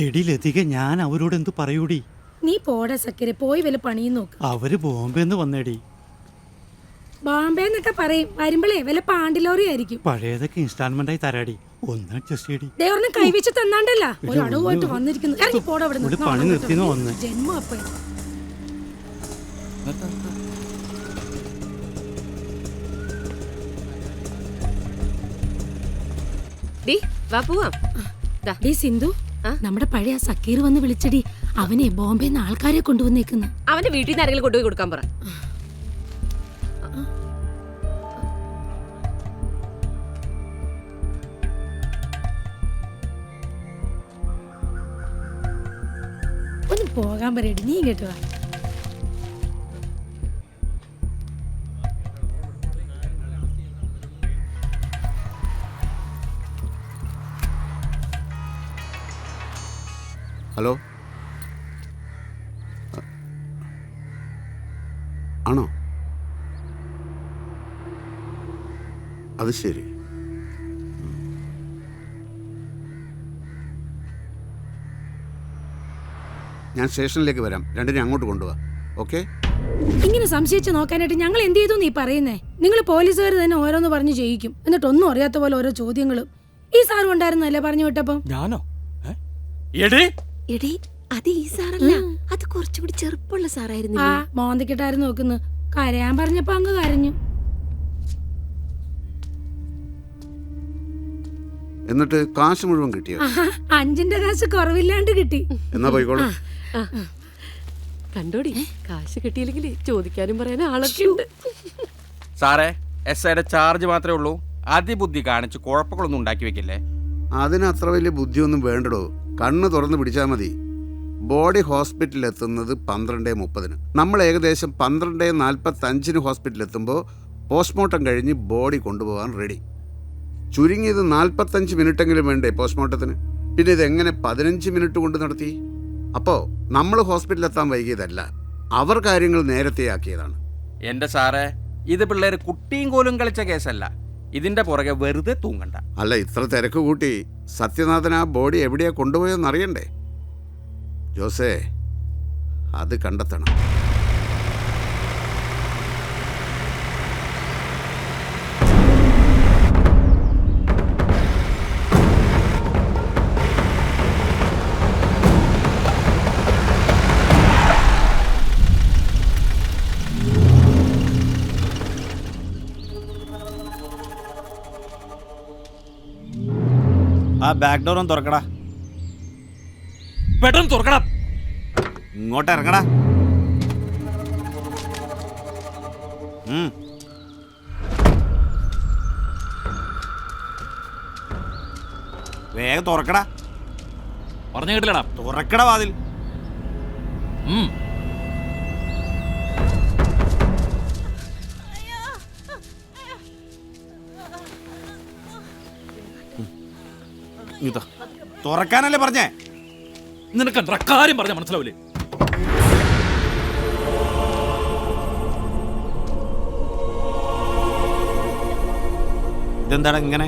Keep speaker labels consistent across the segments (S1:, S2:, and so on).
S1: എടി ലതിക ഞാൻ അവരോട് എന്ത് പറയൂടി?
S2: നീ പോടാ സക്കരെ പോയി വല്ല പണിയും നോക്ക്.
S1: അവർ ബോംബെന്ന് വന്നേടി.
S2: ബോംബെ എന്നൊക്കെ പറയും വരുമ്പളേ വല്ല പാണ്ടിലോറി ആയിരിക്കും.
S1: പഴയതൊക്കെ ഇൻസ്റ്റാൾമെന്റ് ആയി തരാടി ഒന്ന് അഡ്ജസ്റ്റ് ചെയ്യടി.
S2: കൈവച്ച് തന്നാണ്ടല്ല ഒരു അടവുമായിട്ട് വന്നിരിക്കുന്നു. ഇറങ്ങി പോടാ അവിടെ
S1: ഒരു പണി നിർത്തിന്ന് വന്ന്.
S2: ജന്മം അപ്പൊ.
S3: ഡി വാ പോവാം. ദാ,
S2: സിന്ധു. നമ്മുടെ പഴയ സക്കീർ വന്ന് വിളിച്ചടി. അവനെ ബോംബെന്ന് ആൾക്കാരെ കൊണ്ടുവന്നേക്കുന്നു.
S3: അവന്റെ വീട്ടിൽ നിന്ന് ആരെങ്കിലും കൊണ്ടുപോയി കൊടുക്കാൻ പറ.
S2: ഒന്ന് പോകാൻ പറയടി. നീ ഇങ്ങോട്ട്
S4: ഹലോ? ആണോ? അത് ശരി. ഞാൻ സ്റ്റേഷനിലേക്ക് വരാം. രണ്ടിനെ അങ്ങോട്ട് കൊണ്ടുപോവാ ഓക്കെ?
S2: ഇങ്ങനെ സംശയിച്ച് നോക്കാനായിട്ട് ഞങ്ങൾ എന്ത് ചെയ്തു നീ പറയുന്നേ? നിങ്ങൾ പോലീസുകാർ തന്നെ ഓരോന്ന് പറഞ്ഞു ചെയ്യിക്കും എന്നിട്ട് ഒന്നും അറിയാത്ത പോലെ ഓരോ ചോദ്യങ്ങളും. ഈ സാറും ഉണ്ടായിരുന്നല്ലേ പറഞ്ഞു വിട്ടപ്പം?
S5: ഞാനോ? എടീ!
S3: എടി അത് ഈ സാറല്ല. അത് കുറച്ചുകൂടി ചെറുപ്പമുള്ള സാറായിരുന്നു
S2: ആ മോന്തിക്കിട്ടാരും നോക്കുന്നു. കരയാൻ പറഞ്ഞപ്പോ അങ്ങ് കരഞ്ഞു.
S4: എന്നിട്ട് കാശ് മുഴുവൻ കിട്ടിയോ?
S2: അഞ്ചിന്റെ കാശ് കുറവില്ലാണ്ട് കിട്ടി.
S4: എന്നാ പോയിക്കോളൂ.
S3: കണ്ടോടി കാശ് കിട്ടിയില്ലെങ്കിൽ ചോദിക്കാനും പറയാനും ആളൊക്കെ ഉണ്ട്.
S5: സാറേ എസ് ഐയുടെ ചാർജ് മാത്രമേ ഉള്ളൂ. അതിബുദ്ധി കാണിച്ച് കുഴപ്പങ്ങളൊന്നും ഉണ്ടാക്കി വെക്കില്ലേ?
S4: അതിന് അത്ര വലിയ ബുദ്ധിയൊന്നും വേണ്ടടോ. കണ്ണ് തുറന്ന് പിടിച്ചാൽ മതി. ബോഡി ഹോസ്പിറ്റലിൽ എത്തുന്നത് പന്ത്രണ്ട് മുപ്പതിന്. നമ്മൾ ഏകദേശം പന്ത്രണ്ട് നാൽപ്പത്തഞ്ചിന് ഹോസ്പിറ്റലിൽ എത്തുമ്പോൾ പോസ്റ്റ്മോർട്ടം കഴിഞ്ഞ് ബോഡി കൊണ്ടുപോകാൻ റെഡി. ചുരുങ്ങിയത് നാൽപ്പത്തഞ്ച് മിനിറ്റെങ്കിലും വേണ്ടേ പോസ്റ്റ്മോർട്ടത്തിന്? പിന്നെ ഇതെങ്ങനെ പതിനഞ്ച് മിനിറ്റ് കൊണ്ട് നടത്തി? അപ്പോൾ നമ്മൾ ഹോസ്പിറ്റലിൽ എത്താൻ വൈകിയതല്ല അവർ കാര്യങ്ങൾ നേരത്തെ ആക്കിയതാണ്.
S5: എന്റെ സാറേ ഇത് പിള്ളേർ കുട്ടിയും കോലും കളിച്ച കേസല്ല. ഇതിന്റെ പുറകെ വെറുതെ തൂങ്ങണ്ട.
S4: അല്ല ഇത്ര തിരക്ക് കൂട്ടി സത്യനാഥൻ ആ ബോഡി എവിടെയാ കൊണ്ടുപോയെന്ന് അറിയണ്ടേ? ജോസേ അത് കണ്ടെത്തണം.
S6: ആ ബാക്ക് ഡോർ ഒന്ന് തുറക്കടാ.
S5: പെട്ടെന്ന് തുറക്കടാ.
S6: ഇങ്ങോട്ട് ഇറങ്ങടാ. വേഗം തുറക്കടാ.
S5: പറഞ്ഞു കേട്ടില്ലടാ.
S6: തുറക്കടാ വാതിൽ. തുറക്കാനല്ലേ പറഞ്ഞേ?
S5: നിനക്ക് എന്താ കാര്യം പറഞ്ഞ മനസ്സിലാവില്ലേ?
S6: ഇതെന്താണ് ഇങ്ങനെ?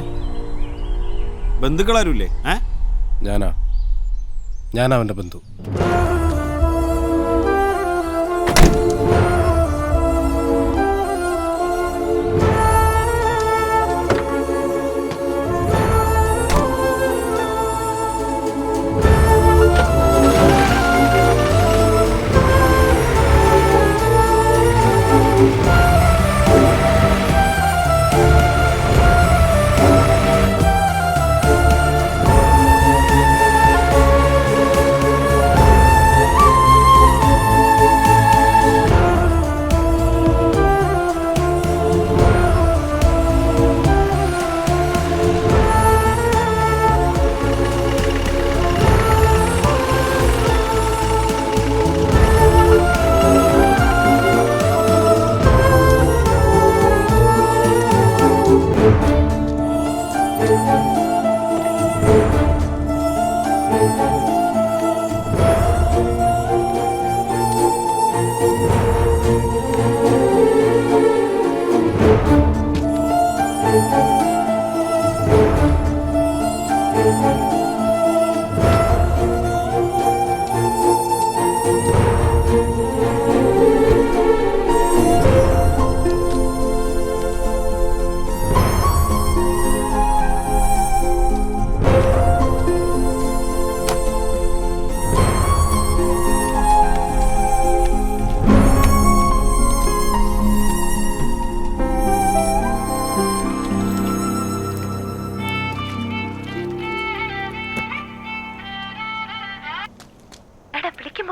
S6: ബന്ധുക്കളാരുമില്ലേ ഏ?
S7: ഞാനാ. ഞാൻ അവന്റെ ബന്ധു.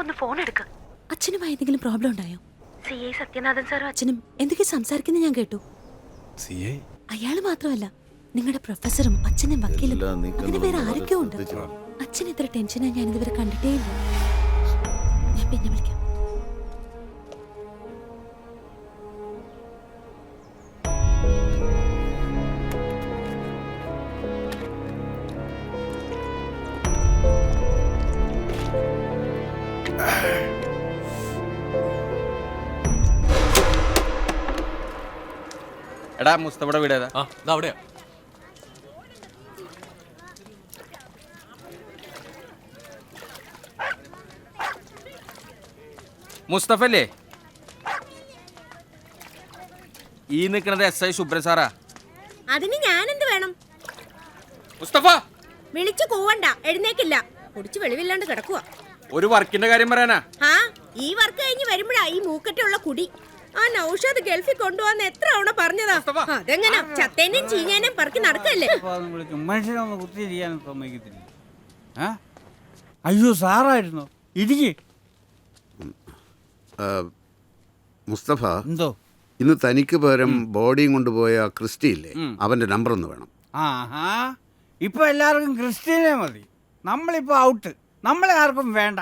S8: ഒന്ന് ഫോൺ എടുക്ക്.
S3: അച്ഛനുമായി എന്തെങ്കിലും പ്രോബ്ലം ഉണ്ടായോ?
S8: സി ഐ സത്യനാഥൻ സാറും
S3: അച്ഛനും എന്തൊക്കെ സംസാരിക്കുന്നത് ഞാൻ കേട്ടു.
S7: C I?
S3: അയാൾ മാത്രമല്ല നിങ്ങളുടെ പ്രൊഫസറും അച്ഛനും വക്കീലും അങ്ങനെ വേറെ ആരൊക്കെയോ ഉണ്ട്. അച്ഛൻ ഇത്ര ടെൻഷനാ ഞാൻ ഇതുവരെ കണ്ടിട്ടേ ഇല്ല. ഞാൻ പിന്നെ വിളിക്കാം.
S5: എടാ മുസ്തഫയുടെ വീട് ഏതാ
S9: ആ ഇതാ അവിടെയാ.
S5: മുസ്തഫ അല്ലേ ഈ നിൽക്കുന്നത് എസ് ഐ സുബ്ര സാറാ.
S10: അതിന് ഞാൻ എന്ത് വേണം?
S5: മുസ്തഫ!
S10: വിളിച്ചു കൂവണ്ട എഴുന്നേക്കില്ല. കുടിച്ചു വെളിവില്ലാണ്ട് കിടക്കുക
S5: ഒരു വർക്കിന്റെ കാര്യം പറയാനാ.
S10: ആ ഈ വർക്ക് കഴിഞ്ഞ് വരുമ്പോഴാ ഈ മൂക്കറ്റുള്ള കുടി. ആ നൗഷാദ് ഗൾഫിൽ കൊണ്ടുപോകാന്ന് തവണ പറഞ്ഞതാ. അതെങ്ങനെ? ചത്തേനും ചീഞ്ഞേനും പറക്കി നടക്കല്ലേ?
S11: മനുഷ്യനൊന്ന് സമ്മതിക്കത്തില്ല. അയ്യോ സാറായിരുന്നു. ഇടിക്ക്
S4: മുസ്തഫ
S11: എന്തോ?
S4: ഇന്ന് തനിക്ക് പകരം ബോഡിയും കൊണ്ടുപോയ ക്രിസ്റ്റി ഇല്ലേ അവന്റെ നമ്പർ ഒന്ന് വേണം.
S11: ആഹാ. ഇപ്പൊ എല്ലാവർക്കും ക്രിസ്റ്റീനെ മതി. നമ്മളിപ്പോ ഔട്ട് നമ്മളെ ആർക്കും വേണ്ട.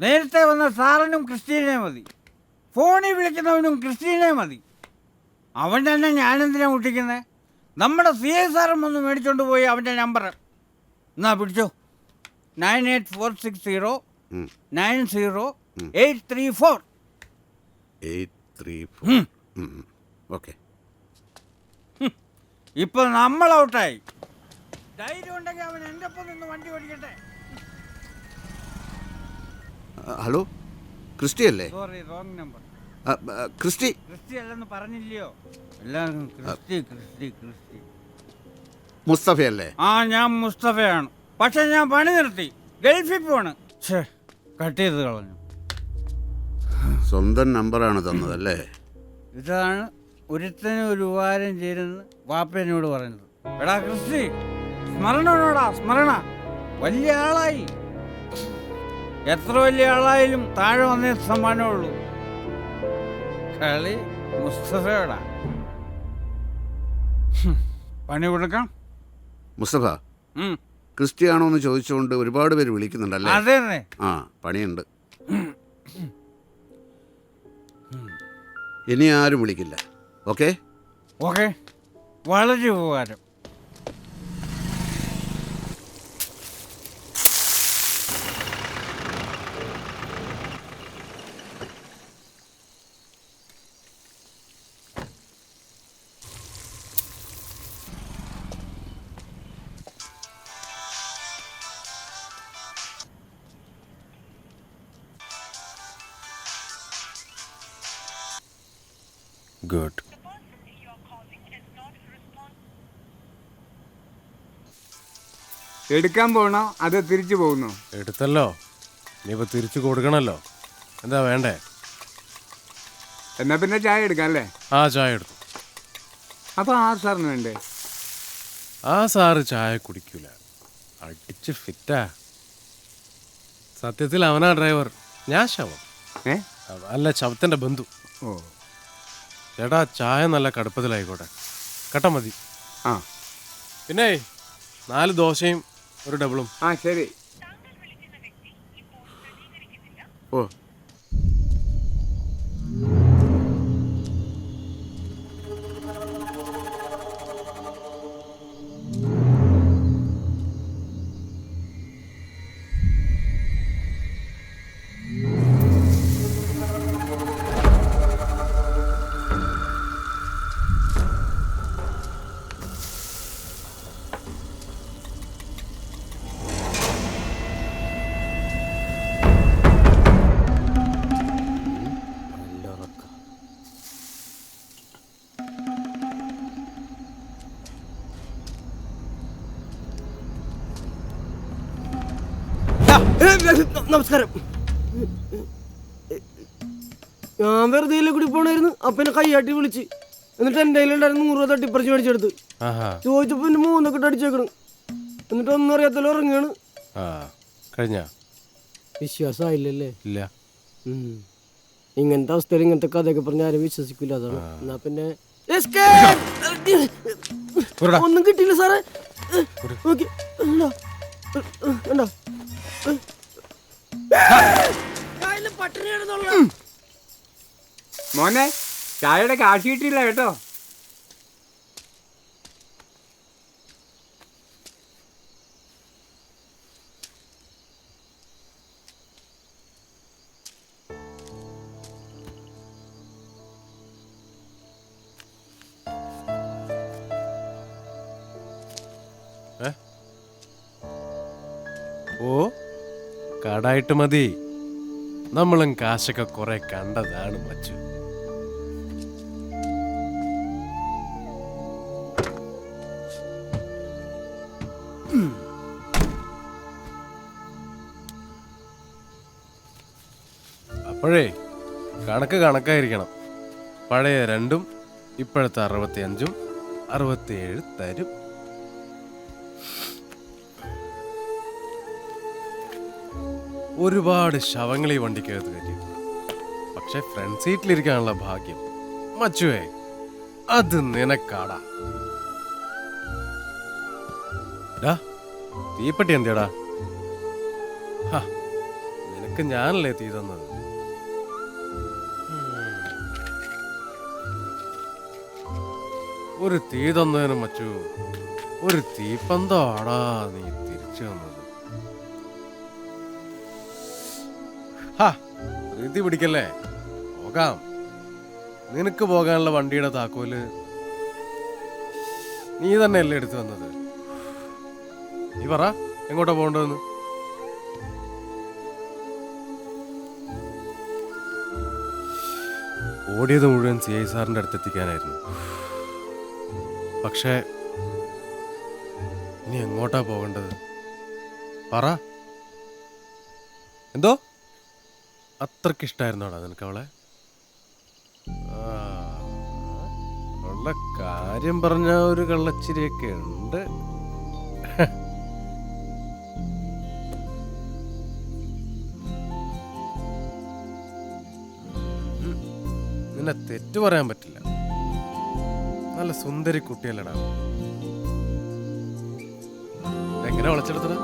S11: നേരത്തെ വന്ന സാറിനും ക്രിസ്റ്റീനെ മതി. ഫോണിൽ വിളിക്കുന്നവനും ക്രിസ്റ്റീനെ മതി. അവൻ തന്നെ ഞാനെന്തിനാണ് മുട്ടിക്കുന്നത് നമ്മുടെ സി ഐ സാറും ഒന്ന് മേടിച്ചോണ്ട് പോയി അവന്റെ നമ്പർ. എന്നാ പിടിച്ചോ? Nine eight four six zero nine zero eight three four.
S4: Eight three four. Okay.
S11: ഇപ്പൊ നമ്മൾ ഔട്ടായി. ധൈര്യം ഉണ്ടെങ്കിൽ അവൻ എന്റെ ഒപ്പം നിന്ന് വണ്ടി ഓടിക്കട്ടെ.
S4: Hello? ക്രിസ്റ്റിയല്ലേ
S11: sorry wrong number
S4: Christy
S11: Christy? അല്ലെന്ന് പറഞ്ഞില്ലയോ? എല്ലാവർക്കും ക്രിസ്റ്റി ക്രിസ്റ്റി ക്രിസ്റ്റി.
S4: മുസ്തഫ അല്ലേ
S11: ആ ഞാൻ മുസ്തഫയാണ്. പക്ഷെ ഞാൻ പണി നിർത്തി. ഗൾഫിൽ പോണ്. ഛേ കട്ട് ചെയ്ത് കളഞ്ഞു.
S4: സ്വന്തം നമ്പറാണ് തന്നതല്ലേ?
S11: ഇതാണ് ഒരുത്തന് ഒരു ഉപകാരം ചെയ്തെന്ന് വാപ്പ എന്നോട് പറഞ്ഞത്. എടാ ക്രിസ്റ്റി സ്മരണോടാ സ്മരണ. വലിയ ആളായി. എത്ര വലിയ ആളായാലും താഴെ വന്നേ സമ്മാനമുള്ളൂ കളി മുസ്തഫയോടാ. പണി കൊടുക്കാം.
S4: മുസ്തഫ
S11: ക്രിസ്ത്യാണോ
S4: ക്രിസ്റ്റിയാണോ എന്ന് ചോദിച്ചുകൊണ്ട് ഒരുപാട് പേര് വിളിക്കുന്നുണ്ടല്ലേ?
S11: അതെ
S4: ആ പണിയുണ്ട്. ഇനി ആരും വിളിക്കില്ല. ഓക്കെ?
S11: ഓക്കെ. വളരെ ഉപകാരം.
S7: ഗുഡ്.
S12: എടുക്കാൻ പോണോ? അത് തിരിച്ചു പോകുന്നു?
S7: എടുത്തല്ലോ. ഇനിയിപ്പോൾ തിരിച്ചു കൊടുക്കണല്ലോ. എന്താ വേണ്ടേ?
S12: എന്നാ പിന്നെ ചായ എടുക്കാം അല്ലേ?
S7: ആ ചായ എടുത്തു.
S12: അപ്പൊ ആ സാറിന് വേണ്ടേ?
S7: ആ സാറ് ചായ കുടിക്കൂല. അടിച്ച് ഫിറ്റാ. സത്യത്തിൽ അവനാ ഡ്രൈവർ. ഞാൻ ശവം.
S12: ഏ?
S7: അല്ല ശവത്തിന്റെ ബന്ധു.
S12: ഓ.
S7: ചേട്ടാ ചായ നല്ല കടുപ്പത്തിലായിക്കോട്ടെ. കട്ട മതി.
S12: ആ.
S7: പിന്നെ നാല് ദോശയും ഒരു ഡബിളും
S12: ആ ശരി.
S4: ഓ.
S13: നമസ്കാരം. ഞാൻ വെറുതെ കൂടി പോണായിരുന്നു? അപ്പനെ കൈയാട്ടി വിളിച്ച്. എന്നിട്ട് എന്റെ കയ്യിലുണ്ടായിരുന്നു നൂറ് രൂപ പറിച്ചു മേടിച്ചെടുത്ത്. ചോദിച്ചപ്പോ എന്റെ മൂന്നൊക്കെ ഇട്ട് അടിച്ചേക്കണം. എന്നിട്ട് ഒന്നും അറിയാത്തല്ലോ
S7: ഇറങ്ങിയാണ് കഴിഞ്ഞ?
S13: വിശ്വാസമായില്ലല്ലേ?
S7: ഇല്ല.
S13: ഇങ്ങനത്തെ അവസ്ഥയിൽ ഇങ്ങനത്തെ കഥയൊക്കെ പറഞ്ഞ ആരും വിശ്വസിക്കില്ല അതാണ്. എന്നാ പിന്നെ. ഒന്നും കിട്ടിയില്ല സാറേ. ഓക്കെ
S12: മോനെ ചായയുടെ കാശ് കിട്ടിയില്ല കേട്ടോ.
S7: ഓ? കടായിട്ട് മതി. നമ്മളും കാശൊക്കെ കുറെ കണ്ടതാണ് മച്ചു. അപ്പോഴേ കണക്ക് കണക്കായിരിക്കണം. പഴയ രണ്ടും ഇപ്പോഴത്തെ അറുപത്തിയഞ്ചും അറുപത്തിയേഴ് തരും. ഒരുപാട് ശവങ്ങൾ ഈ വണ്ടിക്കകത്ത് കയറ്റി. പക്ഷെ ഫ്രണ്ട് സീറ്റിലിരിക്കാനുള്ള ഭാഗ്യം മച്ചുവേ അത് നിനക്കാടാ. തീപ്പെട്ടി എന്തേടാ നിനക്ക് ഞാനല്ലേ തീ തന്നത്? ഒരു തീ തന്നതിന് മച്ചു ഒരു തീപ്പന്തമാടാ നീ തിരിച്ചു തന്നത്. ധൃതി പിടിക്കല്ലേ? പോകാം. നിനക്ക് പോകാനുള്ള വണ്ടിയുടെ താക്കോൽ നീ തന്നെയല്ലേ എടുത്തു വന്നത് നീ പറ എങ്ങോട്ടാ പോകേണ്ടതെന്ന്? ഓടിയത് മുഴുവൻ സി ഐ സാറിന്റെ അടുത്ത് എത്തിക്കാനായിരുന്നു പക്ഷേ ഇനി എങ്ങോട്ടാ പോകേണ്ടത്? പറ. എന്തോ? അത്രയ്ക്ക് ഇഷ്ടായിരുന്നോടാ നിനക്ക് അവളെ? ഉള്ള കാര്യം പറഞ്ഞ ഒരു കള്ളച്ചിരിയൊക്കെ ഉണ്ട്. നിന്നെ തെറ്റു പറയാൻ പറ്റില്ല. നല്ല സുന്ദരി കുട്ടിയല്ലടാ. എങ്ങനെ വിളച്ചെടുത്തടാ